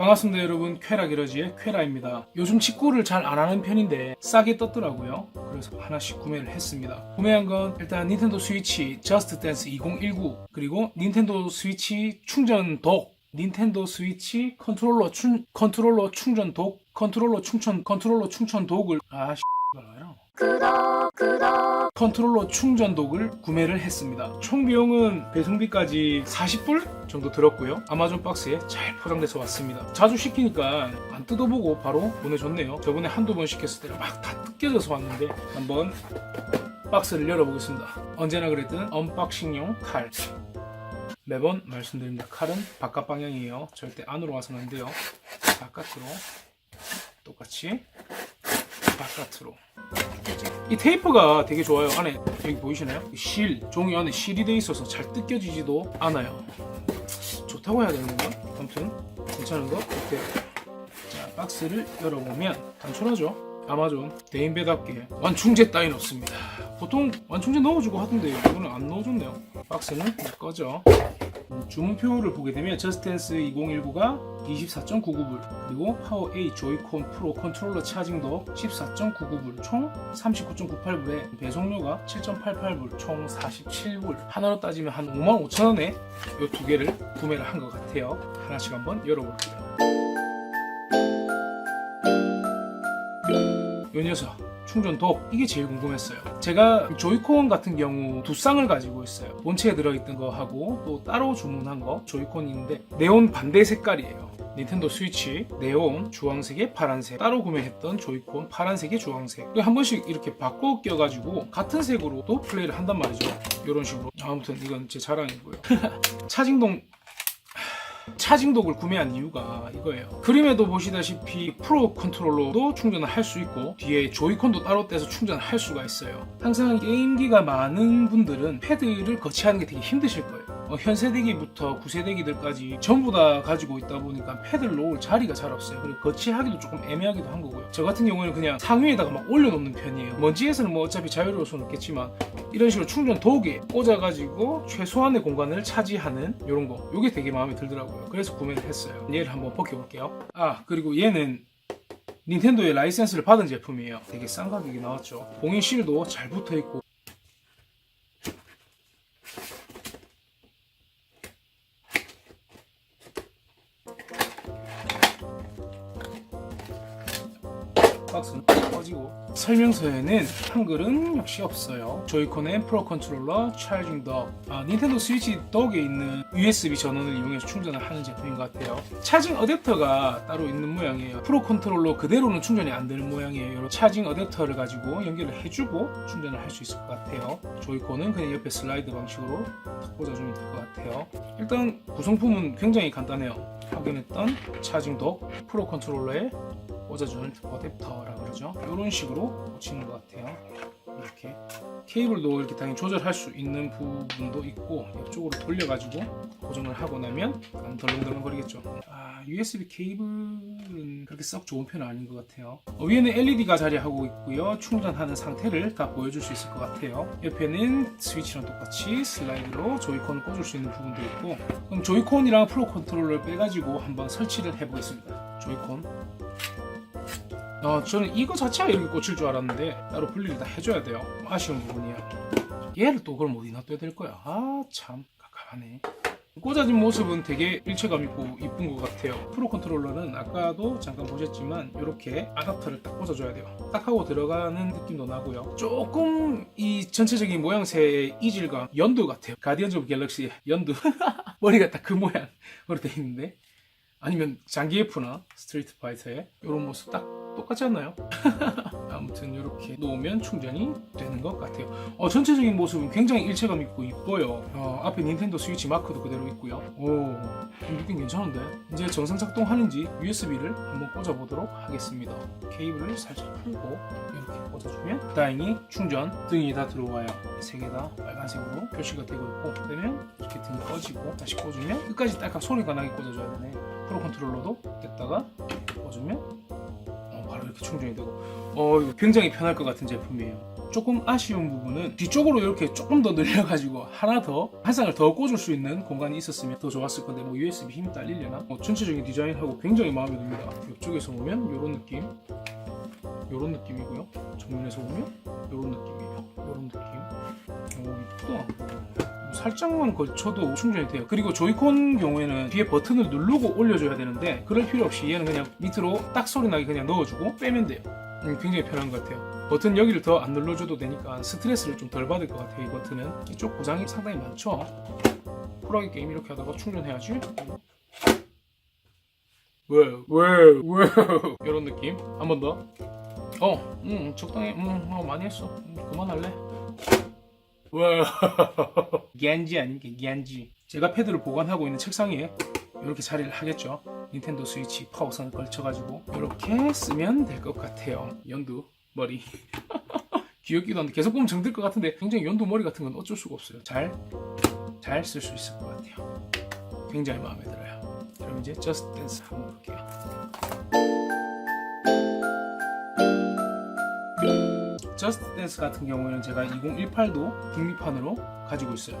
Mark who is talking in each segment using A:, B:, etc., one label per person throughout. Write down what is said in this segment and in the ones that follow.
A: 반갑습니다 여러분. 쾌라기러지의 쾌라입니다. 요즘 직구를 잘 안 하는 편인데 싸게 떴더라고요. 그래서 하나씩 구매를 했습니다. 구매한 건 일단 닌텐도 스위치 저스트 댄스 2019 그리고 닌텐도 스위치 충전 독 닌텐도 스위치 컨트롤러 충 컨트롤러 충전 독 컨트롤러 충전 컨트롤러 충전 독을 아 뭐야 컨트롤러 충전 독을 구매를 했습니다. 총 비용은 배송비까지 40불 정도 들었고요. 아마존 박스에 잘 포장돼서 왔습니다. 자주 시키니까 안 뜯어보고 바로 보내줬네요. 저번에 한두 번 시켰을 때 막 다 뜯겨져서 왔는데 한번 박스를 열어보겠습니다. 언제나 그랬던 언박싱용 칼. 매번 말씀드립니다. 칼은 바깥 방향이에요. 절대 안으로 와서는 안 돼요. 바깥으로 똑같이 바깥으로 이 테이프가 되게 좋아요. 안에 여기 보이시나요? 이 실, 종이 안에 실이 돼 있어서 잘 뜯겨지지도 않아요. 좋다고 해야 되는 건가? 아무튼 괜찮은 거 이렇게 자 박스를 열어보면 단순하죠. 아마존 대인 배답게 완충제 따윈 없습니다. 보통 완충제 넣어주고 하던데 이거는 안 넣어줬네요. 박스는 꺼져. 주문표를 보게 되면 저스텐스 2019가 24.99불 그리고 파워 A 조이콘 프로 컨트롤러 차징도 14.99불 총 39.98불에 배송료가 7.88불 총 47불. 하나로 따지면 한 55,000원에 이 두 개를 구매를 한 것 같아요. 하나씩 한번 열어볼게요. 이 녀석 충전독 이게 제일 궁금했어요. 제가 조이콘 같은 경우 두 쌍을 가지고 있어요. 본체에 들어있던 거하고 또 따로 주문한 거 조이콘이 있는데 네온 반대 색깔이에요. 닌텐도 스위치 네온 주황색에 파란색 따로 구매했던 조이콘 파란색에 주황색. 한 번씩 이렇게 바꿔 껴가지고 같은 색으로도 플레이를 한단 말이죠. 이런 식으로. 아무튼 이건 제 자랑이고요. 차징동 차징독을 구매한 이유가 이거예요. 그림에도 보시다시피 프로 컨트롤러도 충전을 할 수 있고 뒤에 조이콘도 따로 떼서 충전을 할 수가 있어요. 항상 게임기가 많은 분들은 패드를 거치하는 게 되게 힘드실 거예요. 어, 현 세대기부터 9세대기들까지 전부 다 가지고 있다 보니까 패드를 놓을 자리가 잘 없어요. 그리고 거치하기도 조금 애매하기도 한 거고요. 저 같은 경우에는 그냥 상위에다가 막 올려놓는 편이에요. 먼지에서는 뭐 어차피 자유로울 수는 없겠지만 이런 식으로 충전 도구에 꽂아가지고 최소한의 공간을 차지하는 이런 거. 이게 되게 마음에 들더라고요. 그래서 구매를 했어요. 얘를 한번 벗겨볼게요. 아 그리고 얘는 닌텐도의 라이센스를 받은 제품이에요. 되게 싼 가격이 나왔죠. 봉인 실도 잘 붙어 있고 설명서에는 한글은 역시 없어요. 조이콘의 프로 컨트롤러 차징 덕 아, 닌텐도 스위치 덕에 있는 USB 전원을 이용해서 충전을 하는 제품인 것 같아요. 차징 어댑터가 따로 있는 모양이에요. 프로 컨트롤러 그대로는 충전이 안 되는 모양이에요. 이런 차징 어댑터를 가지고 연결을 해주고 충전을 할 수 있을 것 같아요. 조이콘은 그냥 옆에 슬라이드 방식으로 탁 꽂아주면 될 것 같아요. 일단 구성품은 굉장히 간단해요. 확인했던 차징 덕 프로 컨트롤러에 꽂아주는 어댑터라 그 러죠. 이런 식으로 꽂히는 것 같아요. 이렇게 케이블도 이렇게 당연히 조절할 수 있는 부분도 있고 옆쪽으로 돌려가지고 고정을 하고 나면 안 덜렁덜렁 거리겠죠. 아 USB 케이블은 그렇게 썩 좋은 편은 아닌 것 같아요. 어, 위에는 LED가 자리하고 있고요. 충전하는 상태를 다 보여줄 수 있을 것 같아요. 옆에는 스위치랑 똑같이 슬라이드로 조이콘을 꽂을 수 있는 부분도 있고 그럼 조이콘이랑 프로 컨트롤러를 빼가지고 한번 설치를 해보겠습니다. 조이콘 어, 저는 이거 자체가 이렇게 꽂힐 줄 알았는데 따로 분리를 다 해줘야 돼요. 아쉬운 부분이야. 얘를 또 그럼 어디 놔둬야 될 거야? 아, 참 깝깝하네. 꽂아진 모습은 되게 일체감 있고 이쁜 것 같아요. 프로 컨트롤러는 아까도 잠깐 보셨지만 이렇게 아답터를 딱 꽂아줘야 돼요. 딱 하고 들어가는 느낌도 나고요. 조금 이 전체적인 모양새의 이질감, 연두 같아요. 가디언즈 오브 갤럭시의 연두. 머리가 딱 그 모양으로 돼 있는데 아니면 장기예프나 스트리트 파이터의 이런 모습 딱 똑같지 않나요? 아무튼 이렇게 놓으면 충전이 되는 것 같아요. 어, 전체적인 모습은 굉장히 일체감 있고 이뻐요. 어, 앞에 닌텐도 스위치 마크도 그대로 있고요. 오, 느낌 괜찮은데? 이제 정상 작동하는지 USB를 한번 꽂아보도록 하겠습니다. 케이블을 살짝 풀고 이렇게 꽂아주면 다행히 충전 등이 다 들어와요. 세 개 다 빨간색으로 표시가 되고 있고 그러면 이렇게 등 꺼지고 다시 꽂으면 끝까지 딸깍 소리가 나게 꽂아줘야 되네. 프로 컨트롤러도 됐다가 꽂으면 어, 바로 이렇게 충전이 되고 어 굉장히 편할 것 같은 제품이에요. 조금 아쉬운 부분은 뒤쪽으로 이렇게 조금 더 늘려가지고 하나 더한 쌍을 더 꽂을 수 있는 공간이 있었으면 더 좋았을 건데 뭐 USB 힘이 딸리려나? 뭐 전체적인 디자인하고 굉장히 마음에 듭니다. 이쪽에서 보면 이런 느낌, 이런 느낌이고요. 정면에서 보면 이런 느낌이에요. 이런 느낌. 오 이쁘다. 살짝만 걸쳐도 충전이 돼요. 그리고 조이콘 경우에는 뒤에 버튼을 누르고 올려줘야 되는데 그럴 필요 없이 얘는 그냥 밑으로 딱 소리 나게 그냥 넣어주고 빼면 돼요. 음, 굉장히 편한 것 같아요. 버튼 여기를 더 안 눌러줘도 되니까 스트레스를 좀 덜 받을 것 같아요. 이 버튼은 이쪽 고장이 상당히 많죠. 쿨하게 게임 이렇게 하다가 충전해야지. 왜? 왜? 왜? 이런 느낌. 한 번 더. 어, 음, 적당히, 음, 어, 많이 했어. 음, 그만할래. 와, 기안지 아닙니까? 기안지. 제가 패드를 보관하고 있는 책상에 이렇게 자리를 하겠죠. 닌텐도 스위치 파워선을 걸쳐가지고 이렇게 쓰면 될 것 같아요. 연두 머리. 귀엽기도 한데 계속 보면 정들 것 같은데 굉장히 연두 머리 같은 건 어쩔 수가 없어요. 잘, 잘 쓸 수 있을 것 같아요. 굉장히 마음에 들어요. 그럼 이제 저스트 댄스 한번 볼게요. 저스트 댄스 같은 경우에는 제가 2018도 북미판으로 가지고 있어요.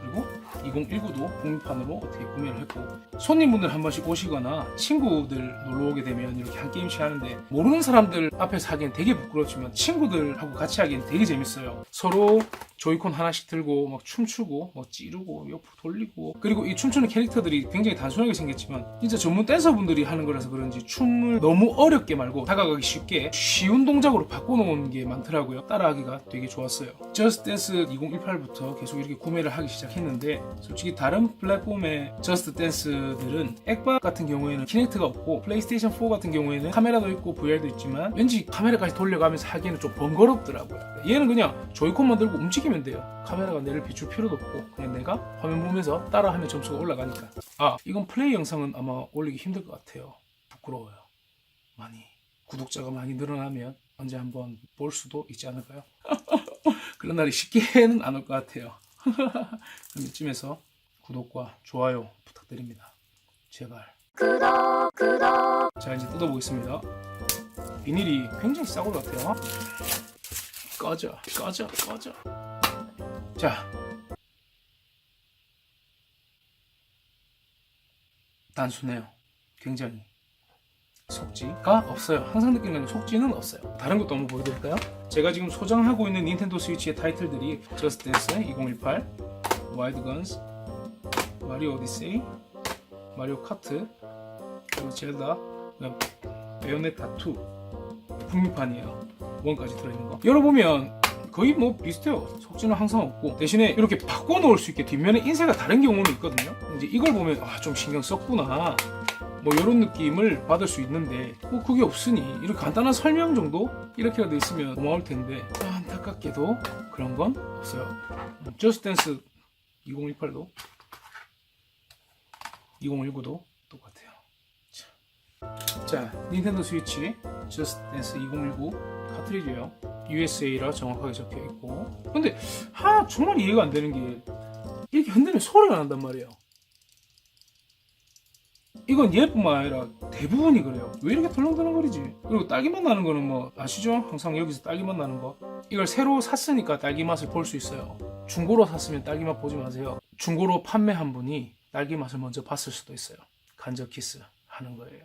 A: 그리고 2019도 북미판으로 어떻게 구매를 했고 손님분들 한 번씩 오시거나 친구들 놀러 오게 되면 이렇게 한 게임씩 하는데 모르는 사람들 앞에서 하기엔 되게 부끄럽지만 친구들하고 같이 하기엔 되게 재밌어요. 서로 조이콘 하나씩 들고 막 춤추고 뭐 찌르고 옆으로 돌리고 그리고 이 춤추는 캐릭터들이 굉장히 단순하게 생겼지만 진짜 전문 댄서분들이 하는 거라서 그런지 춤을 너무 어렵게 말고 다가가기 쉽게 쉬운 동작으로 바꿔놓은 게 많더라고요 따라하기가 되게 좋았어요 저스트 댄스 2018부터 계속 이렇게 구매를 하기 시작했는데 솔직히 다른 플랫폼의 저스트 댄스들은 액박 같은 경우에는 키넥트가 없고 플레이스테이션 4 같은 경우에는 카메라도 있고 VR도 있지만 왠지 카메라까지 돌려가면서 하기에는 좀 번거롭더라고요. 얘는 그냥 조이콘만 들고 움직이면 돼요. 카메라가 내를 비출 필요도 없고 그냥 내가 화면 보면서 따라하면 점수가 올라가니까. 아 이건 플레이 영상은 아마 올리기 힘들 것 같아요. 부끄러워요. 많이 구독자가 많이 늘어나면 언제 한번 볼 수도 있지 않을까요? 그런 날이 쉽게는 안 올 것 같아요 그럼 이쯤에서 구독과 좋아요 부탁드립니다. 제발. 자 이제 뜯어보겠습니다. 비닐이 굉장히 싸고 같아요. 꺼져 꺼져 꺼져. 자. 단순해요. 굉장히 속지가 없어요. 항상 느끼는 속지는 없어요. 다른 것도 한번 보여드릴까요? 제가 지금 소장하고 있는 닌텐도 스위치의 타이틀들이 저스트 댄스 2018 와이드 건스 마리오 오디세이 마리오 카트 그리고 젤다 베요네타 2 북미판이에요. 원까지 들어있는 거. 열어보면 거의 뭐 비슷해요. 속지는 항상 없고 대신에 이렇게 바꿔 놓을 수 있게 뒷면에 인쇄가 다른 경우는 있거든요. 이제 이걸 보면 아 좀 신경 썼구나 뭐 이런 느낌을 받을 수 있는데 뭐 그게 없으니 이렇게 간단한 설명 정도 이렇게라도 있으면 고마울 텐데 아, 안타깝게도 그런 건 없어요. 저스트 댄스 2018도 2019도 똑같아요. 자, 자 닌텐도 스위치 저스트 댄스 2019 카트리지예요. USA라 정확하게 적혀 있고. 근데 하 정말 이해가 안 되는 게 이렇게 흔들면 소리가 난단 말이에요 이건 얘뿐만 아니라 대부분이 그래요. 왜 이렇게 덜렁덜렁거리지? 그리고 딸기맛 나는 거는 뭐 아시죠? 항상 여기서 딸기맛 나는 거. 이걸 새로 샀으니까 딸기 맛을 볼 수 있어요. 중고로 샀으면 딸기 맛 보지 마세요. 중고로 판매한 분이 딸기 맛을 먼저 봤을 수도 있어요. 간접 키스 하는 거예요.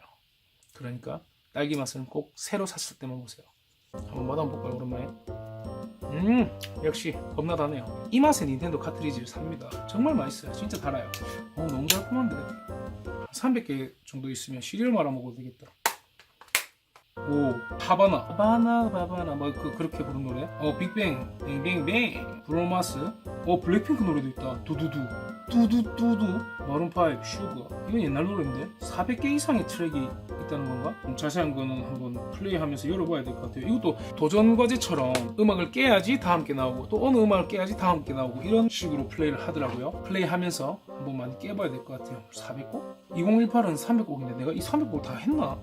A: 그러니까 딸기 맛은 꼭 새로 샀을 때만 보세요. 한번 맛한볼까요 오랜만에? 음 역시 겁나 다네요. 이 맛에 닌텐도 카트리지를 삽니다. 정말 맛있어요. 진짜 달아요. 어, 너무 달콤한데. 300개 정도 있으면 시리얼 말아 먹어도 되겠다. 오, 하바나. 하바나, 바바나. 막 그, 그렇게 부른 노래. 어, 빅뱅. 뱅뱅뱅. 브로마스. 어, 블랙핑크 노래도 있다. 두두두. 두두두두. 마룬5. 슈거. 이건 옛날 노래인데? 400개 이상의 트랙이 있다는 건가? 좀 자세한 거는 한번 플레이하면서 열어봐야 될 것 같아요. 이것도 도전 과제처럼 음악을 깨야지 다음 게 나오고 또 어느 음악을 깨야지 다음 게 나오고 이런 식으로 플레이를 하더라고요. 플레이하면서 한번 많이 깨봐야 될 것 같아요. 400곡? 2018은 300곡인데 내가 이 300곡을 다 했나?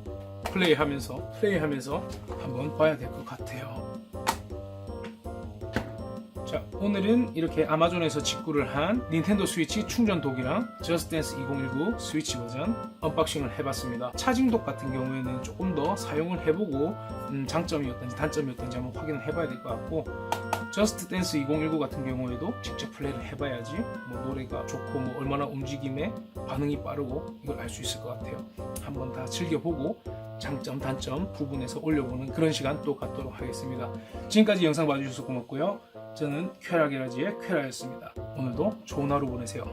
A: 플레이하면서 플레이하면서 한번 봐야 될 것 같아요. 자 자, 오늘은 이렇게 아마존에서 직구를 한 닌텐도 스위치 충전 도기랑 저스트 댄스 2019 스위치 버전 언박싱을 해봤습니다. 차징독 같은 경우에는 조금 더 사용을 해보고 음, 장점이었던지 단점이었던지 한번 확인을 해봐야 될 것 같고 저스트 댄스 2019 같은 경우에도 직접 플레이를 해봐야지 뭐 노래가 좋고 뭐 얼마나 움직임에 반응이 빠르고 이걸 알 수 있을 것 같아요. 한번 다 즐겨보고 장점 단점 부분에서 올려보는 그런 시간 또 갖도록 하겠습니다. 지금까지 영상 봐주셔서 고맙고요. 저는 쾌락이라지의 쾌라였습니다. 오늘도 좋은 하루 보내세요.